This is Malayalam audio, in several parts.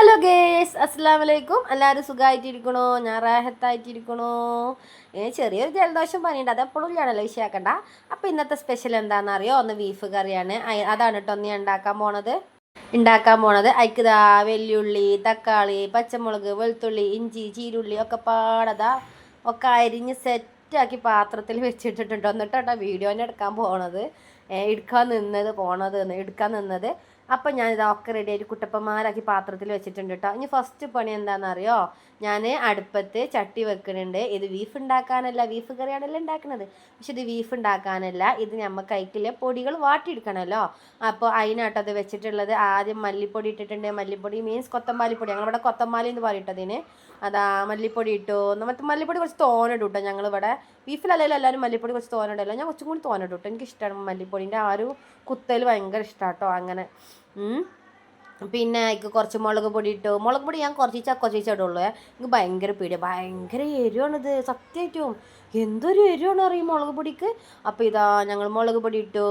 ഹലോ ഗേസ് അസ്സാം വലൈക്കും എല്ലാവരും സുഖമായിട്ടിരിക്കണോ ഞാൻ റാഹത്തായിട്ടിരിക്കണോ? ചെറിയൊരു ജലദോഷം പനിയുണ്ട്. അത് എപ്പോഴും ഞാനല്ലോ വിഷയാക്കണ്ട. അപ്പോൾ ഇന്നത്തെ സ്പെഷ്യൽ എന്താണെന്ന് അറിയോ ഒന്ന് ബീഫ് കറിയാണ്. അതാണ് കേട്ടോ ഒന്ന് ഉണ്ടാക്കാൻ പോണത്. ഉണ്ടാക്കാൻ പോണത് അയക്കുതാ വെല്ലുള്ളി തക്കാളി പച്ചമുളക് വെളുത്തുള്ളി ഇഞ്ചി ചീരുള്ളി ഒക്കെ പാടതാ ഒക്കെ അരിഞ്ഞ് സെറ്റാക്കി പാത്രത്തിൽ വെച്ചിട്ടിട്ടുണ്ട്. എന്നിട്ടാ വീഡിയോനെ എടുക്കാൻ പോണത്. എടുക്കാൻ നിന്നത് പോണത് എടുക്കാൻ നിന്നത്. അപ്പം ഞാനിത് ഒക്കെ റെഡി ആയിട്ട് കുട്ടപ്പന്മാരാക്കി പാത്രത്തിൽ വെച്ചിട്ടുണ്ട് കേട്ടോ ഇനി ഫസ്റ്റ് പണി എന്താണെന്നറിയോ ഞാൻ അടുപ്പത്ത് ചട്ടി വെക്കുന്നുണ്ട്. ഇത് ബീഫ് ഉണ്ടാക്കാനല്ല ബീഫ് കറിയാണല്ലോ ഉണ്ടാക്കുന്നത്. പക്ഷെ ഇത് ബീഫ് ഉണ്ടാക്കാനല്ല ഇത് നമുക്ക് അതിലെ പൊടികൾ വാട്ടിയെടുക്കണമല്ലോ അപ്പോൾ അതിനാട്ടോ അത് വെച്ചിട്ടുള്ളത്. ആദ്യം മല്ലിപ്പൊടി ഇട്ടിട്ടുണ്ട്. മല്ലിപ്പൊടി മീൻസ് കൊത്തമ്പാലിപ്പൊടി ഞങ്ങളിവിടെ കൊത്തമ്പാലി എന്ന് പറയിട്ടതിന്. അതാ മല്ലിപ്പൊടി ഇട്ടു. മറ്റേ മല്ലിപ്പൊടി കുറച്ച് തോനിടും കേട്ടോ ഞങ്ങളിവിടെ ബീഫിലല്ലല്ലോ എല്ലാവരും മല്ലിപ്പൊടി കുറച്ച് തോനിടല്ലോ ഞാൻ കുറച്ചും കൂടി തോനിടും കേട്ടോ എനിക്കിഷ്ടമാണ് മല്ലിപ്പൊടിന്റെ ആ ഒരു കുത്തൽ ഭയങ്കര ഇഷ്ടമാണ് കേട്ടോ അങ്ങനെ. പിന്നെ എനിക്ക് കുറച്ച് മുളക് പൊടി ഇട്ടു. മുളക് പൊടി ഞാൻ കുറച്ച് ചക്ക ചീച്ച ഇടുള്ളൂ എനിക്ക് ഭയങ്കര പേടി ഭയങ്കര എരിവാണിത് സത്യമായിട്ടും എന്തൊരു എരിവാണ് അറിയും മുളക് പൊടിക്ക്? അപ്പോൾ ഇതാ ഞങ്ങൾ മുളക് പൊടി ഇട്ടു.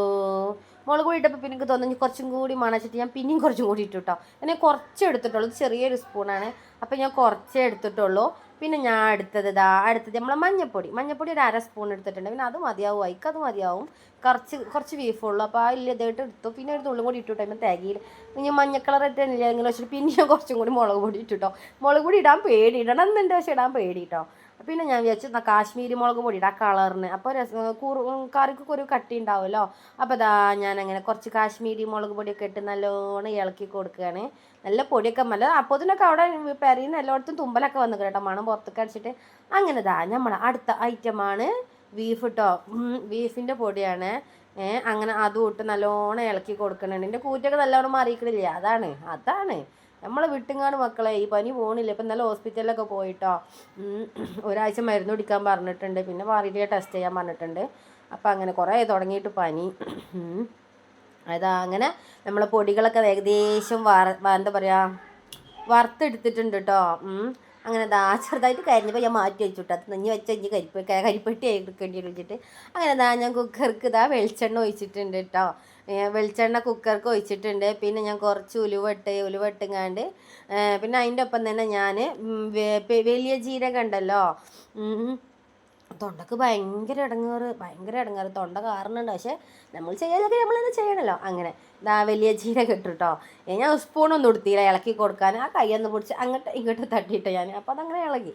മുളക് പൊടി ഇട്ടപ്പോൾ പിന്നെ എനിക്ക് തോന്നുന്നു കുറച്ചും കൂടി മണച്ചിട്ട് ഞാൻ പിന്നെയും കുറച്ചും കൂടി ഇട്ടു കേട്ടോ ഞാൻ കുറച്ച് എടുത്തിട്ടുള്ളൂ. ചെറിയൊരു സ്പൂണാണ്. അപ്പോൾ ഞാൻ കുറച്ചേ എടുത്തിട്ടുള്ളൂ. പിന്നെ ഞാൻ എടുത്തത് ഇതാ അടുത്തത് നമ്മളെ മഞ്ഞപ്പൊടി. മഞ്ഞപ്പൊടി ഒരു അര സ്പൂൺ എടുത്തിട്ടുണ്ട്. പിന്നെ അത് മതിയാവും. അയക്ക് അത് മതിയാവും. കുറച്ച് കുറച്ച് ബീഫുള്ളൂ അപ്പോൾ ആ ഇല്ല ഇതായിട്ട് എടുത്തു. പിന്നെ ഒരു തുള്ളി കൂടി ഇട്ടു ടൈം തേകയിൽ പിന്നെ മഞ്ഞ കളർ ഇട്ടില്ല എങ്ങനെ വെച്ചിട്ട് പിന്നെ ഞാൻ കുറച്ചും കൂടി മുളക് പൊടി ഇട്ടിട്ടോ മുളക് പൊടി ഇടാൻ പേടി ഇടണം എന്നുണ്ട്. പക്ഷേ ഇടാൻ പേടി കേട്ടോ പിന്നെ ഞാൻ വിചാരിച്ചു കാശ്മീരി മുളക് പൊടി ഇടാം കളറിന്. അപ്പോൾ രസം കൂറ് കറിക്കൊക്കെ ഒരു കട്ടി ഉണ്ടാവുമല്ലോ? അപ്പോൾ ഇതാ ഞാൻ അങ്ങനെ കുറച്ച് കാശ്മീരി മുളക് പൊടിയൊക്കെ ഇട്ട് നല്ലോണം ഇളക്കി കൊടുക്കുകയാണ്. നല്ല പൊടിയൊക്കെ നല്ല അപ്പോൾ ഇതിനൊക്കെ അവിടെ പെരയുന്ന എല്ലായിടത്തും തുമ്പലൊക്കെ വന്നു കേട്ടോ മണം പുറത്തൊക്കെ അടിച്ചിട്ട്. അങ്ങനെ ദാ നമ്മൾ അടുത്ത ഐറ്റമാണ് ബീഫ് കേട്ടോ ബീഫിന്റെ പൊടിയാണ്. അങ്ങനെ അതും ഇട്ട് നല്ലോണം ഇളക്കി കൊടുക്കണുണ്ട് എന്റെ കൂറ്റൊക്കെ നല്ലോണം മാറിയിക്കണില്ല അതാണ് അതാണ്. നമ്മളെ വിട്ടുങ്ങാണ് മക്കളെ ഈ പനി പോണില്ല. ഇപ്പം നല്ല ഹോസ്പിറ്റലിലൊക്കെ പോയിട്ടോ. ഒരാഴ്ച മരുന്ന് കുടിക്കാൻ പറഞ്ഞിട്ടുണ്ട്. പിന്നെ മാറിയിട്ട് ടെസ്റ്റ് ചെയ്യാൻ പറഞ്ഞിട്ടുണ്ട്. അപ്പം അങ്ങനെ കുറേ തുടങ്ങിയിട്ട് പനി. അതാ അങ്ങനെ നമ്മളെ പൊടികളൊക്കെ ഏകദേശം വാർ എന്താ പറയുക വറുത്തെടുത്തിട്ടുണ്ട് കേട്ടോ അങ്ങനെ ദാ ചെറുതായിട്ട് കരിഞ്ഞപ്പോൾ ഞാൻ മാറ്റി വെച്ചിട്ട്. അത് നെഞ്ഞ് വെച്ച ഇഞ്ചി കരിപ്പ് കരിപ്പെട്ടി എടുക്കേണ്ടി വെച്ചിട്ട് അങ്ങനെ ദാ ഞാൻ കുക്കർക്ക് ദാ വെളിച്ചെണ്ണ ഒഴിച്ചിട്ടുണ്ട് കേട്ടോ വെളിച്ചെണ്ണ കുക്കർക്ക് ഒഴിച്ചിട്ടുണ്ട്. പിന്നെ ഞാൻ കുറച്ച് ഉലുവട്ട് ഉലുവട്ടുങ്ങാണ്ട് പിന്നെ അതിന്റെ ഒപ്പം തന്നെ ഞാൻ വലിയ ജീരകം ഉണ്ടല്ലോ. തൊണ്ടക്ക് ഭയങ്കര ഇടങ്ങാറ് ഭയങ്കര ഇടങ്ങാറ്. തൊണ്ട കാറുന്നുണ്ട് പക്ഷേ നമ്മൾ ചെയ്യാനൊക്കെ നമ്മൾ തന്നെ ചെയ്യണമല്ലോ അങ്ങനെ. ഇതാ വലിയ ജീരകം കെട്ടിട്ടോ ഞാൻ സ്പൂണൊന്നും എടുത്തില്ല. ഇളക്കി കൊടുക്കാൻ. ആ കൈയൊന്ന് പിടിച്ച് അങ്ങോട്ട് ഇങ്ങോട്ട് തട്ടിയിട്ട് ഞാൻ. അപ്പോൾ അതങ്ങനെ ഇളകി.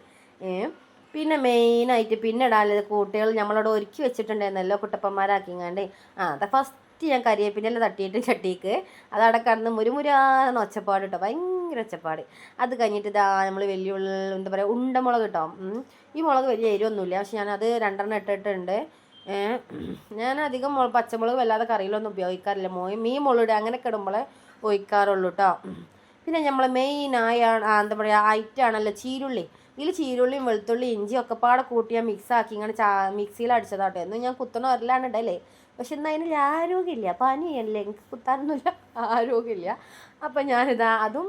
പിന്നെ മെയിനായിട്ട് പിന്നെ ഇടാനുള്ളത് കൂട്ടികൾ നമ്മളവിടെ ഒരുക്കി വെച്ചിട്ടുണ്ടായിരുന്നല്ലോ കുട്ടപ്പന്മാരാക്കിങ്ങാണ്ട്. ആ അത് ഫസ്റ്റ് ഞാൻ കരിയേപ്പിന്റെ തട്ടിയിട്ട് ചട്ടിക്ക്. അതവിടെ കടന്ന് മുരുമുരാന്ന് ഒച്ചപ്പാട് കേട്ടോ ഭയങ്കര ഒച്ചപ്പാട്. അത് കഴിഞ്ഞിട്ട് ഇതാ നമ്മൾ വലിയ എന്താ പറയുക ഉണ്ടമുളക് മുളക് ഉം. ഈ മുളക് വലിയ എരിവൊന്നുമില്ല. പക്ഷെ ഞാനത് രണ്ടെണ്ണം ഇട്ടിട്ടുണ്ട്. ഞാൻ അധികം മുള പച്ചമുളക് വല്ലാതെ കറിയിലൊന്നും ഉപയോഗിക്കാറില്ല. മോ മീൻ മുളകിടുക അങ്ങനെയൊക്കെ ഇടുമ്പോഴേ ഒഴിക്കാറുള്ളൂ കേട്ടോ പിന്നെ നമ്മൾ മെയിൻ ആ, എന്താ പറയുക ഐറ്റാണല്ലോ ചീരുള്ളി. ഇതിൽ ചീരുള്ളിയും വെളുത്തുള്ളി ഇഞ്ചിയും ഒക്കെ പാടെ കൂട്ടി ഞാൻ മിക്സ് ആക്കി ഇങ്ങനെ ചാ മിക്സിയിൽ അടിച്ചതാട്ടോ. എന്നും ഞാൻ കുത്തണ വരലാണ് ഇടല്ലേ പക്ഷെ എന്നാൽ അതിന് ആരോഗ്യമില്ല. പനിയല്ലേ? എനിക്ക് കുത്താനൊന്നുമില്ല. ആരോഗ്യമില്ല. അപ്പം ഞാനിതാ അതും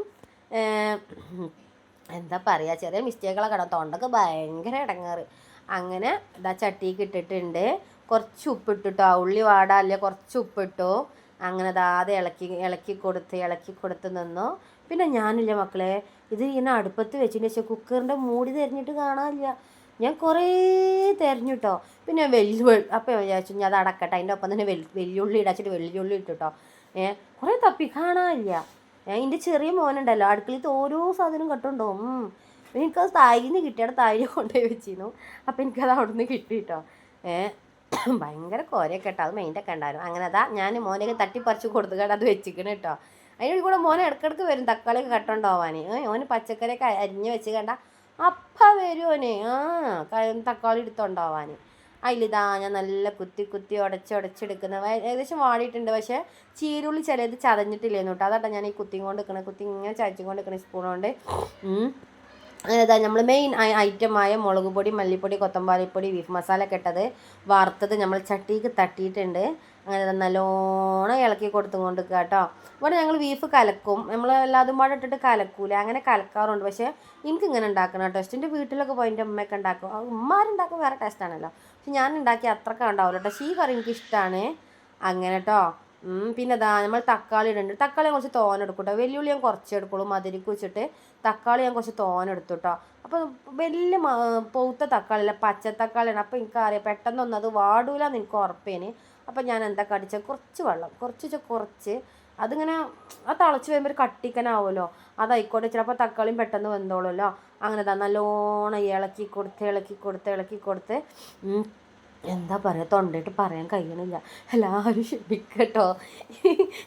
എന്താ പറയുക ചെറിയ മിസ്റ്റേക്കുകളൊക്കെ ഇടാം തൊണ്ടക്ക് ഭയങ്കര ഇടങ്ങാറ്. അങ്ങനെ ഇതാ ചട്ടിക്ക് ഇട്ടിട്ടുണ്ട്. കുറച്ച് ഉപ്പിട്ടിട്ടോ ഉള്ളി വാടാല്ലേ കുറച്ച് ഉപ്പിട്ടു. അങ്ങനെ ദാതെ ഇളക്കി ഇളക്കി കൊടുത്ത് ഇളക്കി കൊടുത്ത് നിന്നു. പിന്നെ ഞാനില്ല മക്കളെ ഇത് ഇങ്ങനെ അടുപ്പത്ത് വെച്ചതിന് ശേഷം കുക്കറിന്റെ മൂടി തിരഞ്ഞിട്ട് കാണാനില്ല. ഞാൻ കുറേ തിരഞ്ഞിട്ടോ. പിന്നെ വെല്ലു അപ്പോൾ വിചാരിച്ചു ഞാൻ അത് അടക്കട്ടെ. അതിന്റെ ഒപ്പം തന്നെ വെൽ വെല്ലുള്ളി ഇടച്ചിട്ട് വെല്ലുള്ളി ഇട്ടിട്ടോ. ഏ കുറേ തപ്പി കാണാനില്ല. എന്റെ ചെറിയ മോനുണ്ടല്ലോ. അടുക്കളയിൽ ഓരോ സാധനം കട്ടുണ്ടോ. എനിക്കത് തായിന്ന് കിട്ടിയുടെ തായി കൊണ്ടുപോയി വെച്ചിരുന്നു. അപ്പം എനിക്കത് അവിടെ നിന്ന് കിട്ടി കേട്ടോ ഏഹ് ഭയങ്കര കോരയൊക്കെ കേട്ടോ അത് മൈൻഡൊക്കെ ഉണ്ടായിരുന്നു. അങ്ങനെ അതാ ഞാൻ മോനെ തട്ടിപ്പറിച്ച് കൊടുത്തുകൊണ്ട് അത് വെച്ചിക്കണ് കേട്ടോ അതിനോട് കൂടെ മോനെ ഇടക്കിടക്ക് വരും തക്കാളിയൊക്കെ കട്ടുണ്ടോവാൻ ഓന് പച്ചക്കറിയൊക്കെ അരിഞ്ഞ് വെച്ച് കണ്ട അപ്പം വരും ഓനെ. ആ തക്കാളി എടുത്തുണ്ടാവാൻ അതിലിതാ ഞാൻ നല്ല കുത്തി കുത്തി ഉടച്ച് ഉടച്ചെടുക്കുന്ന ഏകദേശം വാടിയിട്ടുണ്ട്. പക്ഷേ ചീരുള്ളി ചിലത് ചതഞ്ഞിട്ടില്ലേന്നു കേട്ടോ. അതാട്ടോ ഞാൻ ഈ കുത്തിയും കൊണ്ട് നിൽക്കണത് കുത്തി ഇങ്ങനെ ചതച്ചും കൊണ്ട്. സ്പൂൺ കൊണ്ട് അതായത് നമ്മൾ മെയിൻ ഐറ്റമായ മുളക് പൊടി മല്ലിപ്പൊടി കൊത്തമ്പാലിപ്പൊടി ബീഫ് മസാല ഒക്കെ ഇട്ടത് വറുത്തത് നമ്മൾ ചട്ടിക്ക് തട്ടിയിട്ടുണ്ട്. അങ്ങനെ നല്ലോണം ഇളക്കി കൊടുത്തും കൊണ്ട് കേട്ടോ. ഇവിടെ ഞങ്ങൾ ബീഫ് കലക്കും. നമ്മൾ എല്ലാതും പാടെ ഇട്ടിട്ട് കലക്കൂല? അങ്ങനെ കലക്കാറുണ്ട്. പക്ഷേ എനിക്ക് ഇങ്ങനെ ഉണ്ടാക്കണം കേട്ടോ. എന്റെ വീട്ടിലൊക്കെ പോയി എന്റെ ഉമ്മയൊക്കെ ഉണ്ടാക്കും. ഉമ്മാരുണ്ടാക്കും വേറെ ടേസ്റ്റാണല്ലോ പക്ഷെ ഞാൻ ഉണ്ടാക്കിയ അത്രക്ക ഉണ്ടാവില്ല കേട്ടോ. ഈ കറി എനിക്കിഷ്ടമാണ് അങ്ങനെ കേട്ടോ. പിന്നെ ദാ നമ്മൾ തക്കാളി ഇടുന്നുണ്ട് തക്കാളി കുറച്ച് തോനെ എടുക്കും കേട്ടോ വെല്ലുള്ളി ഞാൻ കുറച്ച് എടുക്കുള്ളൂ. മതിരിക്ക് വെച്ചിട്ട് തക്കാളി ഞാൻ കുറച്ച് തോനെ എടുത്തു കേട്ടോ അപ്പോൾ വലിയ പൗത്ത തക്കാളി അല്ല പച്ച തക്കാളിയാണ് അപ്പോൾ എനിക്കറിയാം പെട്ടെന്നൊന്നും അത് വാടൂലെന്ന് എനിക്ക് ഉറപ്പേന്. അപ്പോൾ ഞാൻ എന്താ കടിച്ച? കുറച്ച് വെള്ളം. കുറച്ച് കുറച്ച്. അതിങ്ങനെ ആ തിളച്ച് വരുമ്പോൾ ഒരു കട്ടിക്കനാവുമല്ലോ അതായിക്കോട്ടെ ചിലപ്പോൾ തക്കാളിയും പെട്ടെന്ന് വെന്തോളുമല്ലോ. അങ്ങനെ ദാ നല്ലോണം ഇളക്കി കൊടുത്ത് ഇളക്കി കൊടുത്ത് ഇളക്കി കൊടുത്ത്. എന്താ പറയുക തൊണ്ടയിട്ട് പറയാൻ കഴിയണില്ല. എല്ലാവരും ക്ഷമിക്കട്ടോ.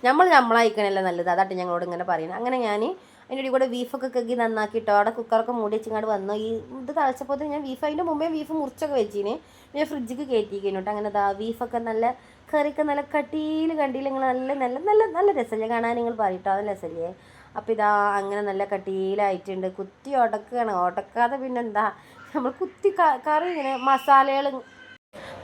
നമ്മൾ നമ്മളായിക്കണല്ലോ നല്ലത്. അതാട്ടെ ഞങ്ങളോട് ഇങ്ങനെ പറയുന്നത് അങ്ങനെ ഞാൻ അതിന്റെ ഇടയിൽ കൂടെ ബീഫൊക്കെ കഴുകി നന്നാക്കിയിട്ടോ അവിടെ കുക്കറൊക്കെ മൂടി വെച്ചിങ്ങോട്ട് വന്നു. ഈ ഇത് തളിച്ചപ്പോൾ ഞാൻ ബീഫ് അതിന്റെ മുമ്പേ ബീഫ് മുറിച്ചൊക്കെ വെച്ചിന്. പിന്നെ ഫ്രിഡ്ജിക്ക് കയറ്റിക്കുന്നു കേട്ടോ അങ്ങനെ ദാ ബീഫൊക്കെ നല്ല കറിയൊക്കെ നല്ല കട്ടിയിൽ കണ്ടിയിൽ നിങ്ങൾ നല്ല നല്ല നല്ല നല്ല രസമല്ലേ കാണാൻ നിങ്ങൾ പറയട്ടോ. അത് രസമല്ലേ അപ്പോൾ ഇതാ അങ്ങനെ നല്ല കട്ടിയിലായിട്ടുണ്ട്. കുത്തി ഉടക്കുകയാണ് ഉടക്കാതെ പിന്നെന്താ നമ്മൾ കുത്തി കറി ഇങ്ങനെ മസാലകൾ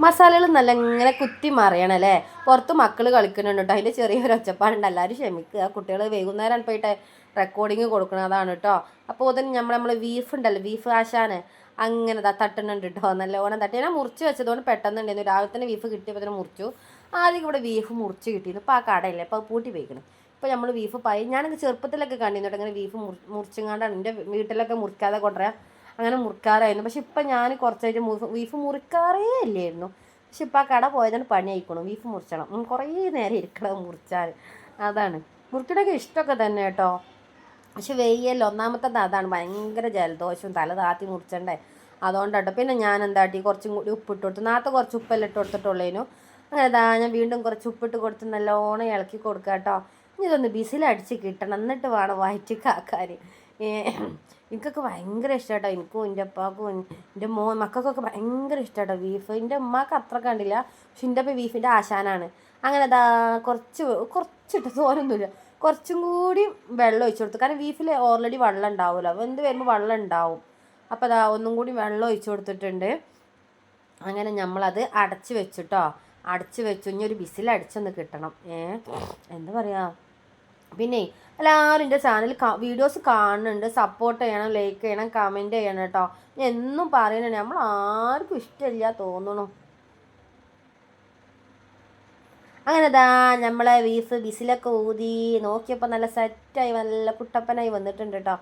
മസാലകൾ നല്ല ഇങ്ങനെ കുത്തി മറിയണം അല്ലേ? പുറത്ത് മക്കൾ കളിക്കുന്നുണ്ട് കേട്ടോ അതിന്റെ ചെറിയൊരു ഒച്ചപ്പാടുണ്ട്. എല്ലാവരും ക്ഷമിക്കുക കുട്ടികൾ വൈകുന്നേരം പോയിട്ട് റെക്കോർഡിങ് കൊടുക്കുന്നതാണ് കേട്ടോ അപ്പോൾ അതിന് നമ്മൾ നമ്മൾ ബീഫ് ഉണ്ടല്ലോ ബീഫ് ആശാന് അങ്ങനെ തട്ടുന്നുണ്ട് കേട്ടോ നല്ലോണം തട്ടി. ഞാൻ മുറിച്ച് വെച്ചതുകൊണ്ട് പെട്ടെന്ന് ഉണ്ടായിരുന്നു രാവിലെ തന്നെ ബീഫ് കിട്ടിയപ്പോൾ തന്നെ മുറിച്ചു. ആദ്യം ഇവിടെ ബീഫ് മുറിച്ച് കിട്ടിയിരുന്നു. ഇപ്പോൾ ആ കടയില്ല. ഇപ്പോൾ അത് പൂട്ടി പോയിക്കണം. ഇപ്പോൾ നമ്മൾ ബീഫ് പായി ഞാനൊക്കെ ചെറുപ്പത്തിലൊക്കെ കണ്ടിരുന്നു കേട്ടോ അങ്ങനെ ബീഫ് മുറി മുറിച്ചുങ്ങാണ്ടാണ്. എന്റെ വീട്ടിലൊക്കെ മുറിക്കാതെ കൊണ്ടുവരാൻ അങ്ങനെ മുറിക്കാറായിരുന്നു. പക്ഷെ ഇപ്പം ഞാൻ കുറച്ചായിട്ട് ബീഫ് മുറിക്കാറേ ഇല്ലായിരുന്നു. പക്ഷെ ഇപ്പം ആ കട പോയതുകൊണ്ട് പണി ആയിക്കണം. ബീഫ് മുറിച്ചണം. കുറേ നേരം ഇരിക്കണം മുറിച്ചാൽ അതാണ്. മുറിക്കണൊക്കെ ഇഷ്ടമൊക്കെ തന്നെ കേട്ടോ. പക്ഷെ വെയ്യല്ലോ ഒന്നാമത്തത് അതാണ്. ഭയങ്കര ജലദോഷവും തല താത്തി മുറിച്ചണ്ടേ. അതുകൊണ്ടാട്ടോ. പിന്നെ ഞാൻ എന്താട്ടി കുറച്ചും കൂടി ഉപ്പിട്ട് കൊടുത്തു. നാത്ത കുറച്ച് ഉപ്പെല്ലാം ഇട്ട് കൊടുത്തിട്ടുള്ളതിനു അങ്ങനെ ഇതാ ഞാൻ വീണ്ടും കുറച്ച് ഉപ്പിട്ട് കൊടുത്ത് നല്ലോണം ഇളക്കി കൊടുക്കുക കേട്ടോ. ഇനി ഇതൊന്ന് ബിസിലടിച്ച് കിട്ടണം. എന്നിട്ട് വേണം വയറ്റി കാക്കാൻ. എനിക്കൊക്കെ ഭയങ്കര ഇഷ്ടമാട്ടോ എനിക്കും എന്റെ അപ്പാക്കും എന്റെ മോ മക്കൾക്കൊക്കെ ഭയങ്കര ഇഷ്ടമാട്ടോ ബീഫ് എന്റെ ഉമ്മാക്ക് അത്ര കണ്ടില്ല. പക്ഷെ എന്റെ അപ്പം ബീഫിന്റെ ആശാനാണ്. അങ്ങനെ അതാ കുറച്ച് കുറച്ചിട്ട് തോരൊന്നുമില്ല കുറച്ചും കൂടി വെള്ളം ഒഴിച്ചു കൊടുത്തു. കാരണം ബീഫിൽ ഓൾറെഡി വെള്ളം ഉണ്ടാവില്ല അപ്പോൾ എന്ത് വരുമ്പോൾ വെള്ളം ഉണ്ടാവും. അപ്പോൾ അതാ ഒന്നും കൂടി വെള്ളം ഒഴിച്ചു കൊടുത്തിട്ടുണ്ട്. അങ്ങനെ നമ്മളത് അടച്ച് വെച്ചിട്ടോ അടച്ചു വെച്ചു. ഇനി ഒരു ബിസിൽ അടിച്ചൊന്ന് കിട്ടണം. ഏ? എന്താ പറയുക പിന്നെ എല്ലാവരും എന്റെ ചാനൽ വീഡിയോസ് കാണുന്നുണ്ട്. സപ്പോർട്ട് ചെയ്യണം ലൈക്ക് ചെയ്യണം കമന്റ് ചെയ്യണം കേട്ടോ. ഞാൻ എന്നും പറയുന്നുണ്ട് നമ്മൾ ആർക്കും ഇഷ്ടമില്ല തോന്നണു. അങ്ങനെ ദാ നമ്മളെ ബീഫ് ബിസിലൊക്കെ ഊതി നോക്കിയപ്പോൾ നല്ല സെറ്റായി നല്ല കുട്ടപ്പനായി വന്നിട്ടുണ്ട് കേട്ടോ.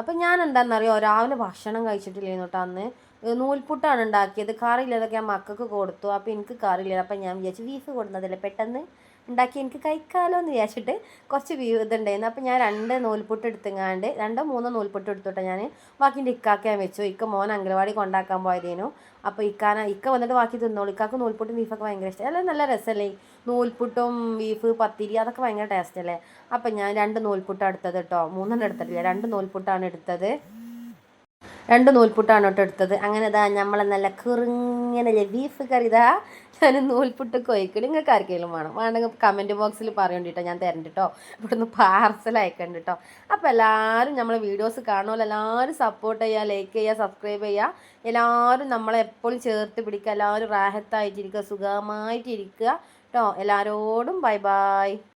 അപ്പം ഞാൻ എന്താണെന്നറിയോ രാവിലെ ഭക്ഷണം കഴിച്ചിട്ടില്ലായിരുന്നു കേട്ടോ അന്ന്. നൂൽപുട്ടാണ് ഉണ്ടാക്കിയത്. കറിയില്ലതൊക്കെ ഞാൻ മക്കൾക്ക് കൊടുത്തു. അപ്പോൾ എനിക്ക് കറിയില്ല. അപ്പം ഞാൻ വിചാരിച്ചു ബീഫ് കൊടുക്കുന്നതല്ലേ പെട്ടെന്ന് ഉണ്ടാക്കി എനിക്ക് കഴിക്കാമല്ലോ എന്ന് വിചാരിച്ചിട്ട് കുറച്ച് ഇതുണ്ടായിരുന്നു. അപ്പം ഞാൻ രണ്ട് നൂൽപുട്ട് എടുത്തുങ്ങാണ്ട് രണ്ടോ മൂന്നോ നൂൽപുട്ട് എടുത്തോട്ടെ ഞാൻ ബാക്കിന്റെ ഇക്കാക്കാൻ വെച്ചു. ഇക്ക മോൻ അംഗനവാടി കൊണ്ടാക്കാൻ പോയതേനു. അപ്പോൾ ഇക്കാന ഇക്ക വന്നിട്ട് ബാക്കി തിന്നോളൂ. ഇക്കാക്ക് നൂൽപുട്ടും ബീഫൊക്കെ ഭയങ്കര ഇഷ്ടം. അല്ല നല്ല രസമല്ലേ? നൂൽപുട്ടും ബീഫ് പത്തിരി അതൊക്കെ ഭയങ്കര ടേസ്റ്റ് അല്ലേ? അപ്പം ഞാൻ രണ്ട് നൂൽപുട്ടാണ് എടുത്തത് കേട്ടോ. മൂന്നെണ്ണം എടുത്തിട്ടില്ല. രണ്ട് നൂൽപുട്ടാണ് എടുത്തത്. രണ്ട് നൂൽപുട്ടാണ് കേട്ടോ എടുത്തത്. അങ്ങനെ ഇതാ നമ്മളെ നല്ല കുറുങ്ങനെ ബീഫ് കറി ഇതാ ഞാൻ നൂൽപുട്ട് കൊയ്ക്കും നിങ്ങൾക്ക് ആർക്കെങ്കിലും വേണം? വേണമെങ്കിൽ കമന്റ് ബോക്സിൽ പറയണ്ടിട്ടോ ഞാൻ തരണ്ട കേട്ടോ ഇവിടുന്ന് പാർസൽ അയക്കണ്ട കേട്ടോ അപ്പോൾ എല്ലാവരും നമ്മളെ വീഡിയോസ് കാണുമല്ലോ എല്ലാവരും സപ്പോർട്ട് ചെയ്യുക ലൈക്ക് ചെയ്യുക സബ്സ്ക്രൈബ് ചെയ്യുക എല്ലാവരും നമ്മളെ എപ്പോഴും ചേർത്ത് പിടിക്കുക എല്ലാവരും റാഹത്തായിട്ടിരിക്കുക സുഖമായിട്ടിരിക്കുക. കേട്ടോ എല്ലാവരോടും ബൈ ബൈ